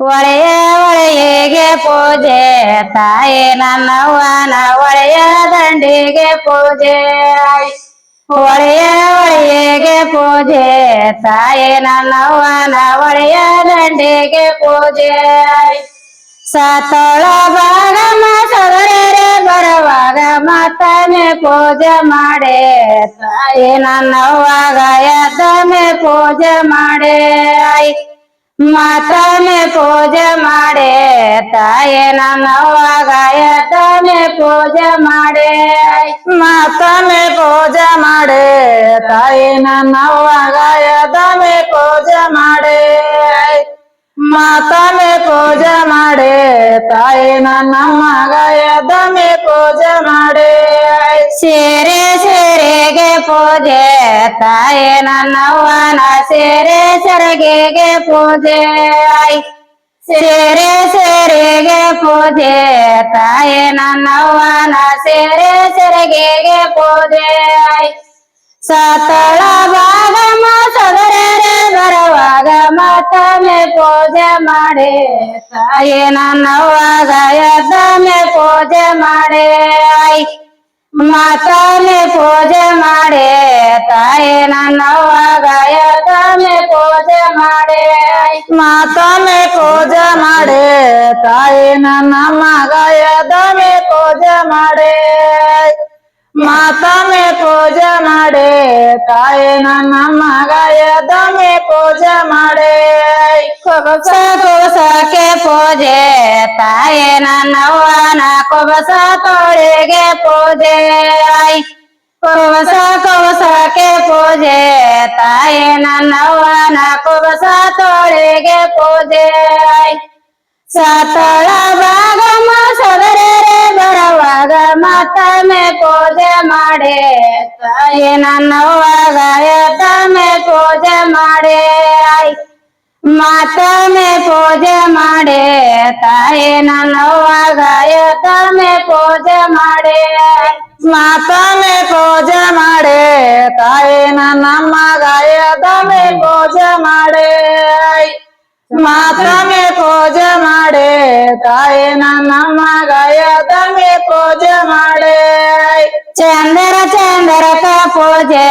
ಒಳೆಯ ಒಳೆಯಗೆ ಪೂಜೆ ತಾಯಿ ನನ್ನವ್ವನ ಒಳೆಯ ದಂಡಿಗೆ ಪೂಜೆ ಒಳೆಯ ಒಳೆಯಗೆ ಪೂಜೆ ತಾಯಿ ನನ್ನವ್ವನ ಒಳೆಯ ದಂಡಿಗೆ ಪೂಜೆ ಸತೋಳ ಭಾಗಮ ಸದರರೆ ಬರುವಾಗ ಮತ್ತನೆ ಪೂಜೆ ಮಾಡೆ ತಾಯಿ ನನ್ನವ್ವಾಗ ಎದ್ದನೆ ಪೂಜೆ ಮಾಡೆ ಮಾತನೆ ಪೂಜೆ ಮಾಡೆ ತಾಯಿ ನನ್ನವ್ವಾಗ ಎದ್ದನೆ ಪೂಜೆ ಮಾಡೆ ಮಾತನೆ ಪೂಜೆ ಮಾಡೆ ತಾಯಿ ನನ್ನವ್ವಾಗ ಎದ್ದನೆ ಪೂಜೆ ಮಾಡೆ ಮಾತನೆ ಪೂಜೆ ಮಾಡೆ ತಾಯಿ ನನ್ನ ಮಗ ಎದ್ದಮೆ ಪೂಜೆ ಮಾಡೆ ಸೇರೆ ಸೇರೆಗೆ ಪೂಜೆ ತಾಯಿ ನನ್ನವ್ವನ ಸೇರೆ ಸೆರಗೆಗೆ ಪೂಜೆ ಸೇರೆ ಸೇರೆಗೆ ಪೂಜೆ ತಾಯಿ ನನ್ನವ್ವನ ಸೇರೆ ಸೆರಗೆಗೆ ಪೂಜೆ ಸತಳ ಭಾಗಮ ಸದರರೆ ಬರುವಾಗ ಮತ್ತೊಮ್ಮೆ ಪೂಜೆ ಮಾಡಿ ತಾಯಿ ನನ್ನವ್ವಾಗ ಎದ್ದೊಮ್ಮೆ ಪೂಜೆ ಮಾಡಿ ಮತ್ತೊಮ್ಮೆ ಪೂಜೆ ಮಾಡಿ ತಾಯಿ ನನ್ನವ್ವಾಗ ಎದ್ದೊಮ್ಮೆ ಪೂಜೆ ಮಾಡಿ ಮತ್ತೊಮ್ಮೆ ಪೂಜೆ ಮಾಡಿ ತಾಯಿ ನನ್ನ ಮಗ ಎದ್ದೊಮ್ಮೆ ಪೂಜೆ ಮಾಡಿ ಮಾತಮೆ ಪೂಜೆ ಮಾಡೆ ತಾಯಿ ನನ್ನ ಮಗ ಎದಮೆ ಪೂಜೆ ಮಾಡೆ ಕೊಬಸ ಕೊಬಸಕ್ಕೆ ಪೂಜೆ ತಾಯಿ ನನ್ನವ್ವನ ಕೊಬಸ ತೋಳಿಗೆ ಪೂಜೆ ಕೊಬಸ ಕೊಬಸಕ್ಕೆ ಪೂಜೆ ತಾಯಿ ನನ್ನವ್ವನ ಕೊಬಸ ತೋಳಿಗೆ ಪೂಜೆ ಸತಳ ಭಾಗಮ ಸದರರೆ ಬರುವಾಗ ಮತ್ತೊಮ್ಮೆ ಪೂಜೆ ಮಾಡಿ ತಾಯಿ ನನ್ನವ್ವಾಗ ಎದ್ದೊಮ್ಮೆ ಪೂಜೆ ಮಾಡಿ ಮತ್ತೊಮ್ಮೆ ಪೂಜೆ ಮಾಡಿ ತಾಯಿ ನನ್ನವ್ವಾಗ ಎದ್ದೊಮ್ಮೆ ಪೂಜೆ ಮಾಡಿ ಮತ್ತೊಮ್ಮೆ ಪೂಜೆ ಮಾಡಿ ತಾಯಿ ನನ್ನ ಮಗ ಎದ್ದೊಮ್ಮೆ ಪೂಜೆ ಮಾಡಿ ಮಾತಮೆ ಪೂಜೆ ಮಾಡೆ ತಾಯಿ ನನ್ನ ಮಗ ಎದಮೆ ಪೂಜೆ ಮಾಡೆ ಚಂದರ ಚಂದರಕ ಪೂಜೆ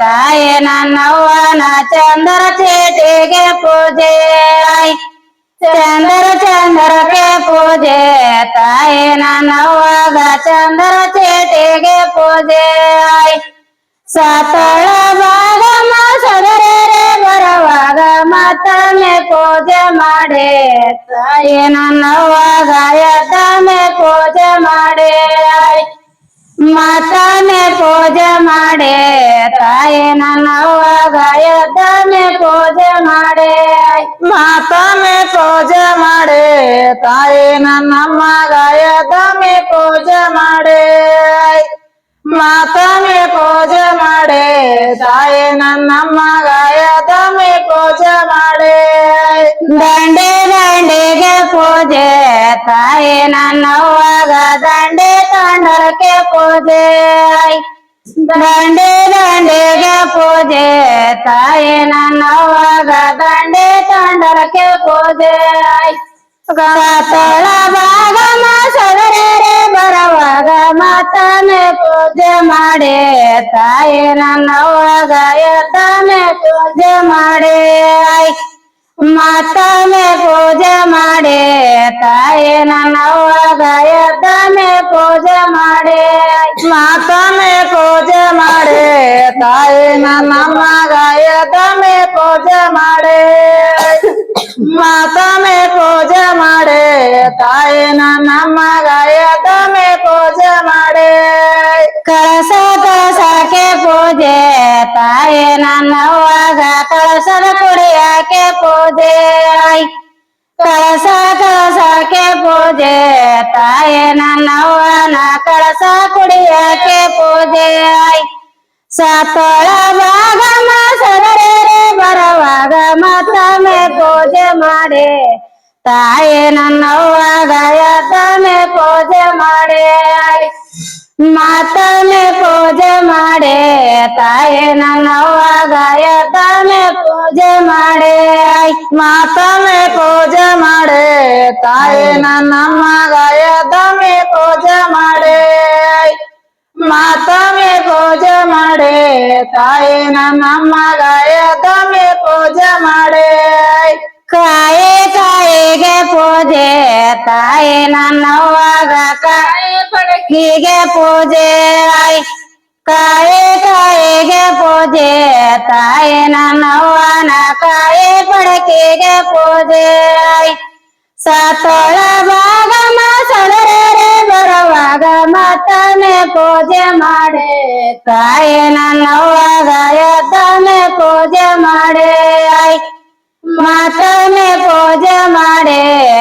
ತಾಯಿ ನನ್ನವ್ವನ ಚಂದರ ಚೇಟಿಗೆ ಪೂಜೆ ಚಂದರ ಚಂದರಕ್ಕೆ ಪೂಜೆ ತಾಯಿ ನನ್ನವ್ವಾಗ ಚಂದರ ಚೇಟಿಗೆ ಪೂಜೆ ಸತಳ ಭಾಗಮ ಸದರರೆ ಬರುವಾಗ ಮತ್ತೊಮ್ಮೆ ಪೂಜೆ ಮಾಡಿ ತಾಯಿ ನನ್ನವ್ವಾಗ ಎದ್ದೊಮ್ಮೆ ಪೂಜೆ ಮಾಡಿ ಮತ್ತೊಮ್ಮೆ ಪೂಜೆ ಮಾಡಿ ತಾಯಿ ನನ್ನವ್ವಾಗ ಎದ್ದೊಮ್ಮೆ ಪೂಜೆ ಮಾಡಿ ಮತ್ತೊಮ್ಮೆ ಪೂಜೆ ಮಾಡಿ ತಾಯಿ ನನ್ನ ಮಗ ಎದ್ದೊಮ್ಮೆ ಪೂಜೆ ಮಾಡಿ ಮಾತಮೆ ಪೂಜೆ ಮಾಡೆ ತಾಯಿ ನನ್ನ ಮಗ ಎದಮೆ ಪೂಜೆ ಮಾಡೆ ದಂಡೆ ದಂಡೆಗೆ ಪೂಜೆ ತಾಯಿ ನನ್ನವ್ವಾಗ ದಂಡೆ ತಂಡರಕ್ಕೆ ಪೂಜೆ ದಂಡೆ ದಂಡೆಗೆ ಪೂಜೆ ತಾಯಿ ನನ್ನವ್ವಾಗ ದಂಡೆ ತಂಡರಕ್ಕೆ ಪೂಜೆ ಕತಳ ಭಾಗಮ ಸದರರೆ ಬರುವಾಗ ಮತ್ತೊಮ್ಮೆ ಪೂಜೆ ಮಾಡಿ ತಾಯಿ ನನ್ನವ್ವಾಗ ಎದ್ದೊಮ್ಮೆ ಪೂಜೆ ಮಾಡಿ ಮತ್ತೊಮ್ಮೆ ಪೂಜೆ ಮಾಡಿ ತಾಯಿ ನನ್ನವ್ವಾಗ ಎದ್ದೊಮ್ಮೆ ಪೂಜೆ ಮಾಡಿ ಮತ್ತೊಮ್ಮೆ ಪೂಜೆ ಮಾಡಿ ತಾಯಿ ನನ್ನ ಮಗ ಎದ್ದೊಮ್ಮೆ ಪೂಜೆ ಮಾಡಿ ಮಾತಮೆ ಪೂಜೆ ಮಾಡೆ ತಾಯಿ ನನ್ನ ಮಗ ಎದಮೆ ಪೂಜೆ ಮಾಡೆ ಕಳಸ ಕಳಸಕ್ಕೆ ಪೂಜೆ ತಾಯಿ ನನ್ನವ್ವಾಗ ಕಳಸದ ಕುಡಿಯಕ್ಕೆ ಪೂಜೆ ಕಳಸ ಕಳಸಕ್ಕೆ ಪೂಜೆ ತಾಯಿ ನನ್ನವ್ವನ ಕಳಸ ಕುಡಿಯಕ್ಕೆ ಪೂಜೆ ಸತಳ ಭಾಗಮ ಸದರರೆ ಬರುವಾಗ ಮತ್ತೊಮ್ಮೆ ಪೂಜೆ ಮಾಡಿ ತಾಯಿ ನನ್ನವ್ವಾಗ ಎದ್ದೊಮ್ಮೆ ಪೂಜೆ ಮಾಡಿ ಮತ್ತೊಮ್ಮೆ ಪೂಜೆ ಮಾಡಿ ತಾಯಿ ನನ್ನವ್ವಾಗ ಎದ್ದೊಮ್ಮೆ ಪೂಜೆ ಮಾಡಿ ಮತ್ತೊಮ್ಮೆ ಪೂಜೆ ಮಾಡಿ ತಾಯಿ ನನ್ನಮ್ಮ ಗಾಯದಮ್ಮೆ ಪೂಜೆ ಮಾಡೆ ಮಾತಮ್ಮೆ ಪೂಜೆ ಮಾಡೆ ತಾಯಿ ನನ್ನಮ್ಮ ಗಾಯದಮ್ಮೆ ಪೂಜೆ ಮಾಡೆ ಕಾಯಿ ಕಾಯಿಗೆ ಪೂಜೆ ತಾಯಿ ನನ್ನವ್ವಾಗ ಕಾಯಿ ಪಡಕಿಗೆ ಪೂಜೆ ಕಾಯಿ ಕಾಯಿಗೆ ಪೂಜೆ, ತಾಯಿ ನನ್ನವ್ವನ ಕಾಯಿ ಪಡಕಿಗೆ ಪೂಜೆ ಸಾತೋಳ ಭಾಗ ಮಾಸಲರೆ ಬರುವಾಗ ಮತ್ತನೆ ಪೂಜೆ ಮಾಡಿ. ತಾಯಿ ನನ್ನವ್ವಾಗ ಎದ್ದನೆ ಪೂಜೆ ಮಾಡಿ ಆಯ್. ಪೂಜೆ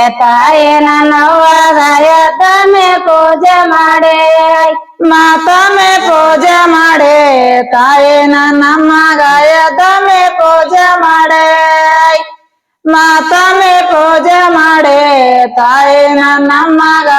ಮಾಡಿ ತಾಯಿ ನನ್ನವ್ವಾಗ ಎದ್ದನೆ ಪೂಜೆ ಮಾಡಿ ಮಾತಮ್ಮೆ ಪೂಜೆ ಮಾಡಿ ತಾಯಿ ನನ್ನಮ್ಮಗ ಎದ್ದನೆ ಪೂಜೆ ಮಾಡಿ ಮಾತಮ್ಮೆ ಪೂಜೆ ಮಾಡಿ ತಾಯಿ ನನ್ನಮ್ಮಗ